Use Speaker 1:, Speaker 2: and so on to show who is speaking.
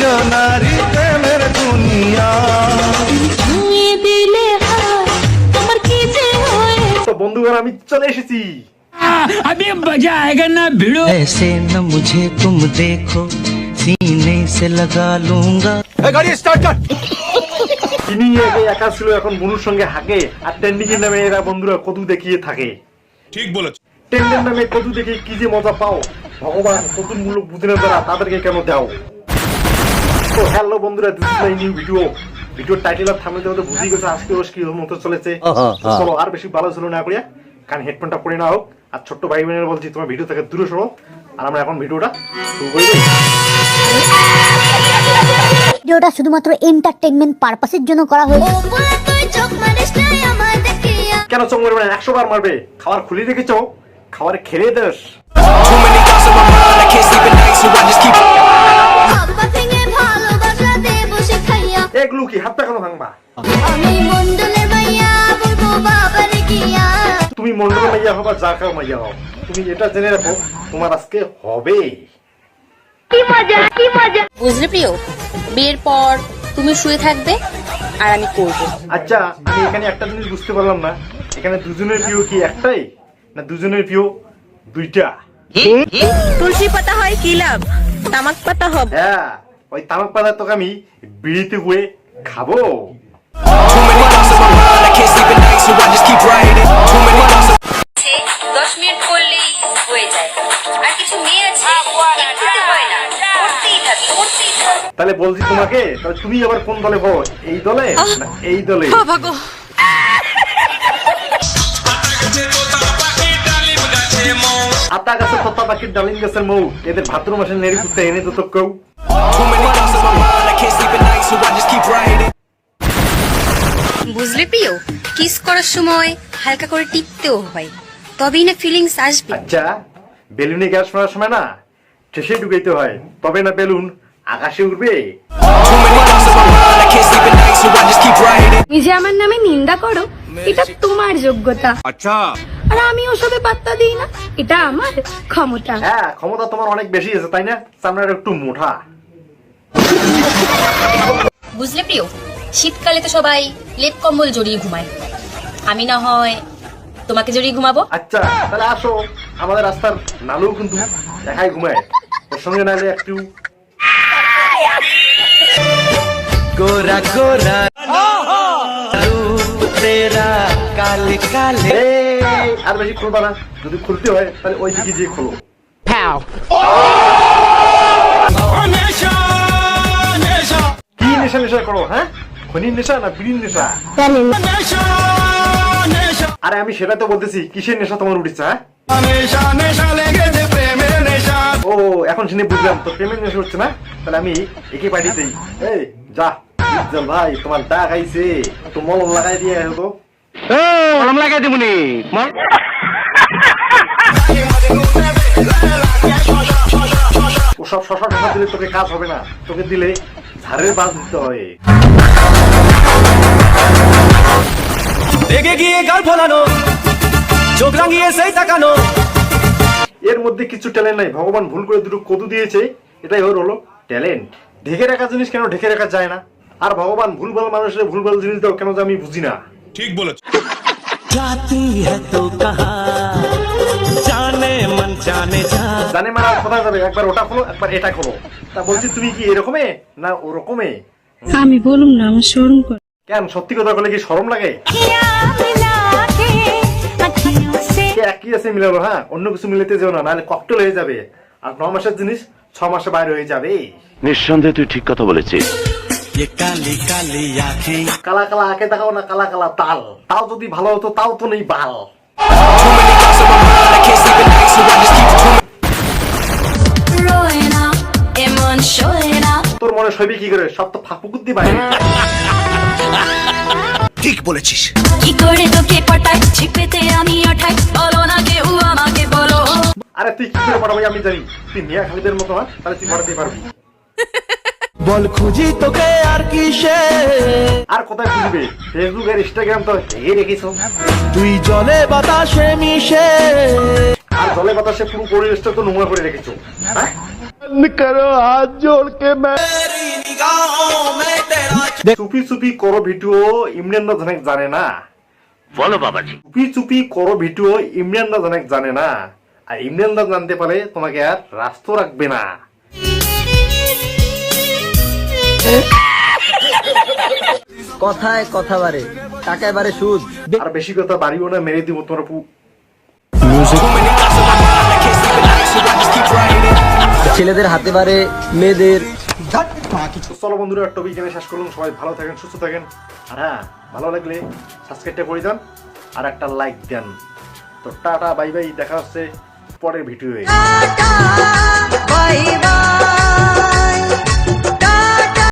Speaker 1: দুজনারি প্রেমের দুনিয়া
Speaker 2: ছুঁয়ে দিলে হাত আমার কি যে হয়
Speaker 3: তো বন্ধুগণ আমি চলে এসেছি
Speaker 4: अभी मजा आएगा ना भिड़ो
Speaker 5: ऐसे न मुझे तुम देखो सीने से लगा लूंगा
Speaker 3: তিনি আগে একা ছিল এখন বনুর সঙ্গে হাগে আর ট্রেন্ডিং এর নামে এরা বন্ধুরা কদু দেখিয়ে থাকে
Speaker 6: ঠিক বলেছ
Speaker 3: ট্রেন্ডের নামে কদু দেখে কি যে মজা পাও ভগবান কদুর মূল্য বুঝে না তারা তাদেরকে কেন দাও তো হ্যালো বন্ধুরা দিস মাই নিউ ভিডিও ভিডিওর টাইটেল আর থামলে তো বুঝেই গেছে আজকে ওস কি মতো চলেছে। চলো আর বেশি ভালো ছিল না করিয়া কারণ হেডফোনটা পরে না হোক আর ছোট্ট ভাই বোনেরা বলছি তোমার ভিডিও থেকে দূরে সরো। আর আমরা এখন ভিডিওটা শুরু করে। দিই
Speaker 7: ভিডিওটা শুধুমাত্র এন্টারটেনমেন্ট পারপাসের জন্য করা হয়েছে।
Speaker 3: কেন চোখ মারবে না? একশো বার মারবে। খাবার খুলে রেখেছো খাবার খেলে দেস
Speaker 2: হাপ্পা
Speaker 3: এগুলো কি হাত কেন ভাঙবা? তুমি মন্ডল মাইয়া হবা যা খাও মাইয়া হও তুমি এটা জেনে রাখো তোমার আজকে হবে
Speaker 8: বুঝলে প্রিয় বিয়ের পর তুমি শুয়ে থাকবে আর আমি করব।
Speaker 3: আচ্ছা আমি এখানে একটা জিনিস বুঝতে পারলাম না। এখানে দুজনের প্রিয় কি একটাই না দুজনের প্রিয় দুইটা?
Speaker 8: তুলসী পাতা হয় কি লাভ? তামাক পাতা হবে।
Speaker 3: হ্যাঁ। ওই তামাক পাতা তোকে আমি বিড়িতে হয়ে খাব।
Speaker 8: দশ মিনিট করলেই হয়ে যায়। আর কিছু মেয়ে আছে হয় না। করতেই থাকে করতেই থাকে।
Speaker 3: তাহলে বলছি তোমাকে তাহলে তুমি আবার কোন দলে হো এই দলে না এই দলে? আতা গাছে তোতা পাখির ডালিম গাছের মৌ। এদের ভাদ্র মাসে নেড়ি কুত্তে এনে তো তো কেউ
Speaker 8: বুঝলে প্রিয় কিস করার সময় হালকা করে টিপতেও হয়। তবেই না ফিলিংস আসবে।
Speaker 3: আচ্ছা বেলুনে গ্যাস মারার সময় না শেষে ঢুকাইতে হয়। তবে না বেলুন আকাশে উঠবে
Speaker 9: তুমি যে আমার নামে নিন্দা করো এটা তোমার যোগ্যতা।
Speaker 6: আচ্ছা।
Speaker 9: আর আমি ওসবে পাত্তা দিই না। এটা আমার ক্ষমতা।
Speaker 3: হ্যাঁ ক্ষমতা তোমার অনেক বেশি আছে তাই না? সামনে একটু মোটা।
Speaker 8: বুঝলে প্রিয় শীতকালে তো সবাই লেপ কম্বল জড়িয়ে ঘুমায়। আমি না হয় তোমাকে জড়িয়ে ঘুমাবো?
Speaker 3: আচ্ছা তাহলে আসো। আমাদের রাস্তার নালু কিন্তু দেখাই ঘুমায়। ওর সঙ্গে নালে একটু
Speaker 5: গোরা গোরা। তেরা কাল
Speaker 3: কালে। আর বেশি না। যদি খুলতে হয় তাহলে ওই দিকে কি নেশা নেশা করো হ্যাঁ? খনির নেশা না বিড়ির নেশা? আরে আমি সেটা তো বলতেছি কিসের নেশা তোমার উঠেছে হ্যাঁ? ও এখন শুনে বুঝলাম তো প্রেমের নেশা হচ্ছে না? তাহলে আমি একে পাঠিয়ে দিই। এই যা। ভাই তোমার ডাক আইছে একটু মলম লাগাই দিয়ে তো ওসব শশা দিলে তোকে কাজ হবে না। তোকে দিলে ঝাড়ের বাস দিতে হয়।
Speaker 1: রেগে গিয়ে গাল ফোলানো চোখ রাঙিয়ে সেই তাকানো।
Speaker 3: এর মধ্যে কিছু ট্যালেন্ট নাই। ভগবান ভুল করে দুটো কদু দিয়েছে। এটাই ওর হলো ট্যালেন্ট ঢেকে রাখা জিনিস কেন? ঢেকে রাখা যায় না। আর ভগবান ভুলভাল মানুষের ভুলভাল জিনিস দাও কেন যে আমি বুঝি না?
Speaker 6: ঠিক বলেছ।
Speaker 3: জানে মানে কথা একবার ওটা খোলো একবার এটা খোলো। তা বলছি তুমি কি এরকমে না ওরকমে?
Speaker 9: আমি বলুম না আমার শরম করে।
Speaker 3: কেন? সত্যি কথা বলে কি শরম লাগে? একই আছে মিলালো হ্যাঁ? অন্য কিছু মিলাতে যেও না নাহলে ককটেল হয়ে যাবে। আর ন মাসের জিনিস ছ মাসে বাইরে হয়ে যাবে।
Speaker 10: নিঃসন্দেহে তুই ঠিক কথা বলেছিস।
Speaker 5: ये काली काली आंखें
Speaker 3: কালা কালা আঁকে দেখাও না কালা কালা তাল তাও যদি ভালো হতো তাও তো নেই বাল
Speaker 2: রোয় না এমন শোয় না
Speaker 3: তোর মনে সবই কি করে সব তো ফাঁকুকুর দি বাইরে
Speaker 1: ঠিক বলেছিস
Speaker 2: কি করে তোকে পটাই ছিপেতে আমি ওঠাই বলো না কেউ আমাকে বলো
Speaker 3: আরে তুই কি করে পড়াবি আমি জানি তুই মিয়া খালিদের মতো না তাহলে তুই পড়াতে পারবি
Speaker 5: বল খুঁজি তোকে আর কিসে?
Speaker 3: আর কোথায় খুঁজবে? ফেসবুক আর ইনস্টাগ্রাম তো ঢেকে রেখেছো।
Speaker 5: তুই জলে বাতাসে মিশে।
Speaker 3: আর জলে বাতাসে পুরো পরিবেশটা তো নোংরা করে রেখেছো।
Speaker 5: করো হাত জোড় কে
Speaker 3: চুপি চুপি করো ভিডিও ইমরান দা ধনেক জানে না।
Speaker 10: বলো বাবাজি।
Speaker 3: চুপি চুপি করো ভিডিও ইমরান দা ধনেক জানে না। আর ইমরান দা জানতে পারে তোমাকে আর রাস্ত রাখবে না।
Speaker 11: কথায় কথা বাড়ে টাকায় বাড়ে সুদ।
Speaker 3: আর বেশি কথা বাড়িও না মেরে দিব তোমার পু
Speaker 11: ছেলেদের হাতে বাড়ে মেয়েদের
Speaker 3: চলো বন্ধুরা টপিক এখানে শেষ করলাম। সবাই ভালো থাকেন সুস্থ থাকেন। আর হ্যাঁ ভালো লাগলে সাবস্ক্রাইবটা করে দেন আর একটা লাইক দেন। তো টাটা বাই বাই দেখা হচ্ছে পরের ভিডিওয়ে
Speaker 7: বাই বাই